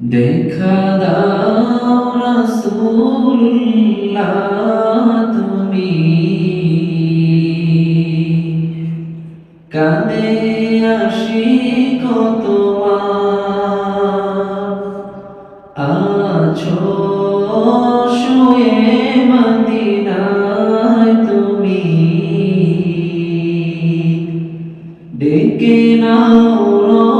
দেখা দাও রাসূলুল্লাহ তুমি। কাঁদে আসি কত আছো শুয়ে মদিনায় তুমি। ডেকে নাও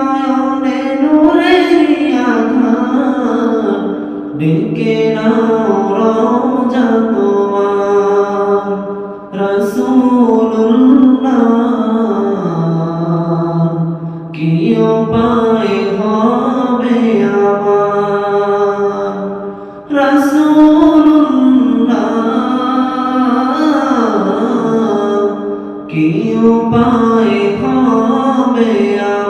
নয়নে নূরের আধার, ডেকে নাও রোজা তোমার, রাসূলুল্লাহ। কি উপায় হবে আমার রাসূলুল্লাহ। কি উপায় হবে আমার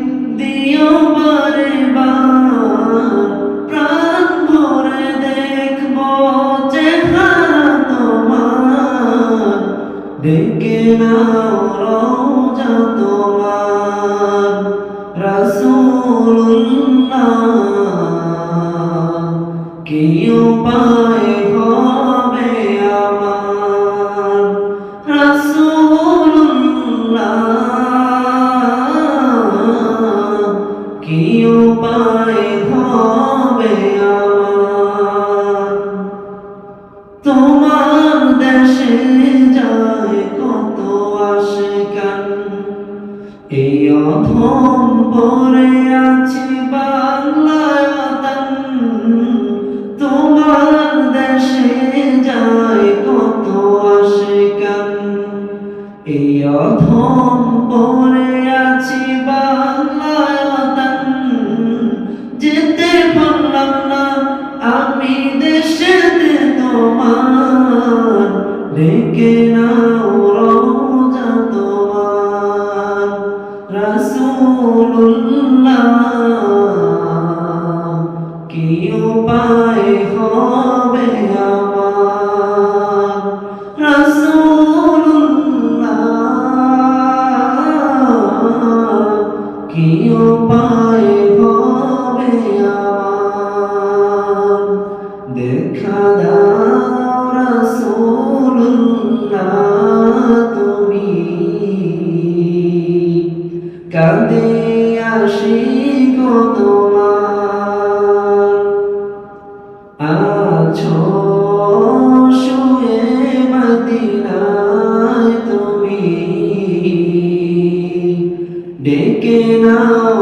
নাও রোজা তোমার রাসূলুল্লাহ। কি উপায় হবে আমার রাসূলুল্লাহ। কি উপায় হবে আমার এই অধম পরে আছি বাংলায়। তোমার দেশে যায় কত আশিকান এই অধম পরে আছি বাংলায়। যেতে পারলাম না, আমি দেশেতে তোমার ডেকে নাও রোজা তোমার রাসূলুল্লাহ কাঁদে গো তোমার আছো শুয়ে মদিনায় তুমি ডেকে নাও